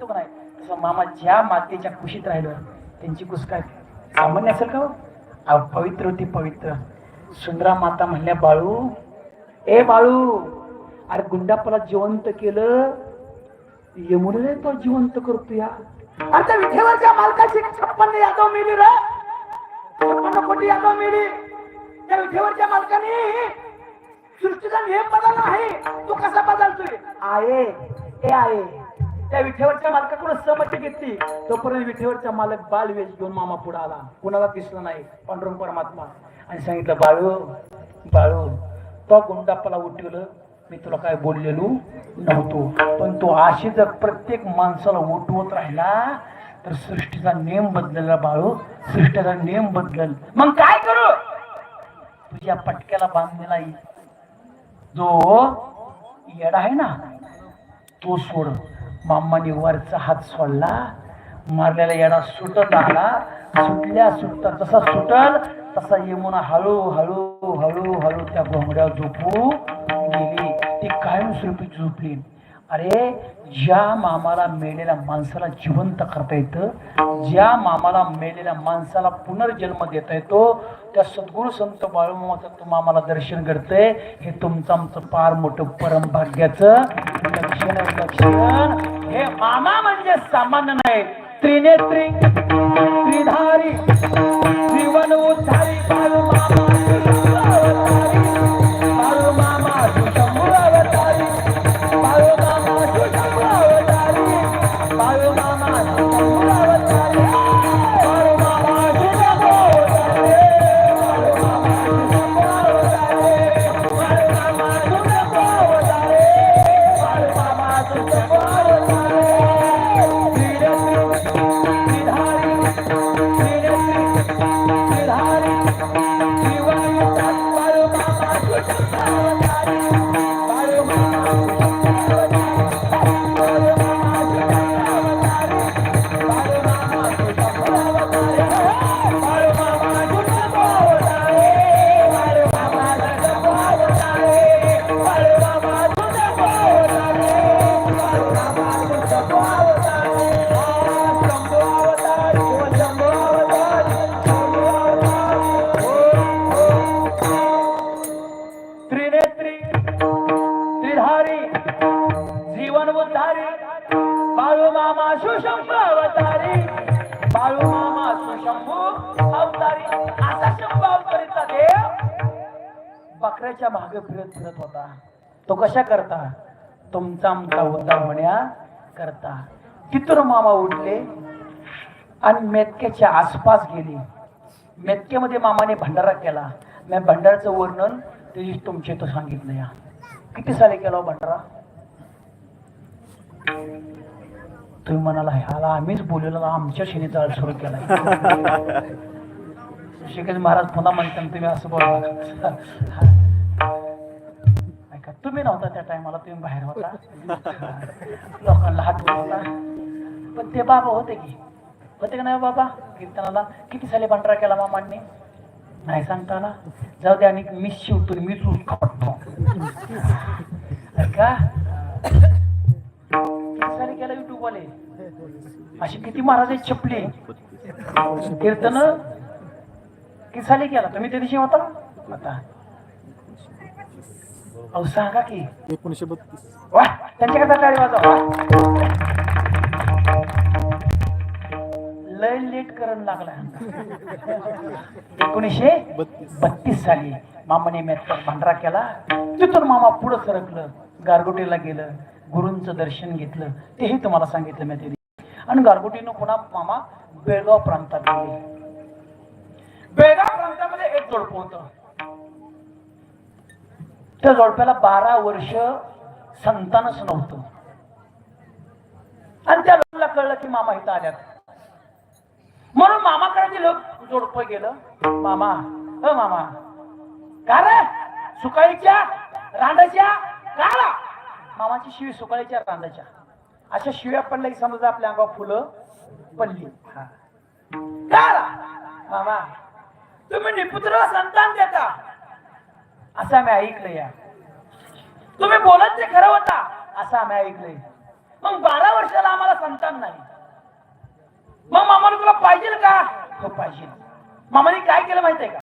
म्हणतो का नाही? तसं मामा ज्या मातेच्या कुशीत राहिलं त्यांची कुस काय? सामान्य असेल का हो? पवित्र होती पवित्र. सुंदरा माता म्हणल्या बाळू ए बाळू अरे गुंडापला जिवंत केलं यमुनेला तो जिवंत करतो या. अरे त्या विठेवरच्या मालकाची छप्पन्न यादव मिली रे. छप्पन्न कोटी यादव मिली. त्या विठेवरच्या मालकाने सृष्टीचा नियम बदलला आहे. तू कसा बदलतोय? आहे ए आहे. त्या विठेवरच्या मालकाकडून सहमती घेतली. तोपर्यंत विठेवरचा मालक बालवेश घेऊन मामा पुढे आला. कुणाला दिसला नाही. पांडुरंग परमात्मा. आणि सांगितलं बाळू बाळू तो गुंडाप्पाला उठवलं. मी तुला काय बोललेलो नव्हतो. पण तो अशी जर प्रत्येक माणसाला उठवत राहिला. तर सृष्टीचा नेम बदलला बाळू. सृष्टीचा नेम बदलल. मग काय करू? तुझ्या पटक्याला बांधलेला जो येडा आहे ना तो सोड. मामाने वरचा हात सोडला मारलेला येडा सुटत आला. सुटल्या सुटता तसा सुटल तसा यमुना हळू हळू हळू हळू त्या घोंगड्यावर झोपू गेली. ती कायमस्वरूपी झोपली. अरे ज्या मामाला मेलेल्या माणसाला जिवंत करता येतं ज्या मामाला मेलेल्या माणसाला पुनर्जन्म देता येतो त्या सद्गुरू संत बाळूमामाचं तू मामाला दर्शन करतंय हे तुमचं आमचं फार मोठं परमभाग्याचं लक्षण लक्षण हे मामा म्हणजे सामान्य नाही. त्रिनेत्री त्रिधारी जीवन उद्धारी बाळू मामा जीवन बाळू मामा सुशंभू अवतारी। बाळू मामा सुशंभू अवतारी। असा शंभू अवतारीचा देव बकऱ्याच्या मागे फिरत फिरत होता। तो कशा करता? तुमचा आमचा उद्धार होण्या करता। तिथून मामा उठले आणि मेतक्याच्या आसपास गेले। मेतकेमध्ये मामाने भंडारा केला। मी भंडाराचं वर्णन ते तुमचे तो सांगितलं या किती साली केला हो भंडारा? तुम्ही म्हणाला ह्याला आम्हीच बोललेलो आमच्या शिने जाळ सुरू केला. शिकेश महाराज पुन्हा म्हणतात तुम्ही असं बोला. ऐका तुम्ही नव्हता त्या टायमाला तुम्ही बाहेर होता. लोकांना हात होता पण ते बाबा होते की. होते का नाही हो बाबा? कीर्तनाला. किती साली पांढरा केला मामांनी? नाही सांगता जाऊ दे आणि मी शिवतो मी चूज काढतो का अशी किती महाराज छपले. छपली कीर्तन किसाले केला. तुम्ही त्या दिवशी होता? आता अहो सांगा की. एकोणीशे बत्तीस वा त्यांच्याकरता टाळी वाजवा. वा. लय लेट करण लागला. एकोणीसशे बत्तीस साली मामाने मेतकर भांडरा केला. तिथून मामा पुढं सरकलं गारगोटीला गेलं गुरूंचं दर्शन घेतलं. तेही तुम्हाला सांगितलं मी आणि गारगोटीनं पुन्हा मामा बेळगाव प्रांतात गेले. बेळगाव प्रांतामध्ये एक जोडप होत. त्या जोडप्याला बारा वर्ष संतानच नव्हतं. आणि त्या लोकांना कळलं की मामा इथं आल्यात. म्हणून मामाकडे ते लोक जोडपं गेलं. मामा अ मामा का रे? सुकाळीच्या रांडाच्या? काळा मामाची शिवी सुकाळीच्या रांडाच्या. अशा शिव्या पडल्या की समजा आपल्या अंगावर फुलं पडली. मामा तुम्ही निपुत्र संतान देता. असं आम्ही ऐकलं या. तुम्ही बोलत ते खरं होता. असं आम्ही ऐकलंय. मग बारा वर्षाला आम्हाला संतान नाही. मग मामाने तुला पाहिजे का? हो पाहिजे. मामाने काय केलं माहितीये का?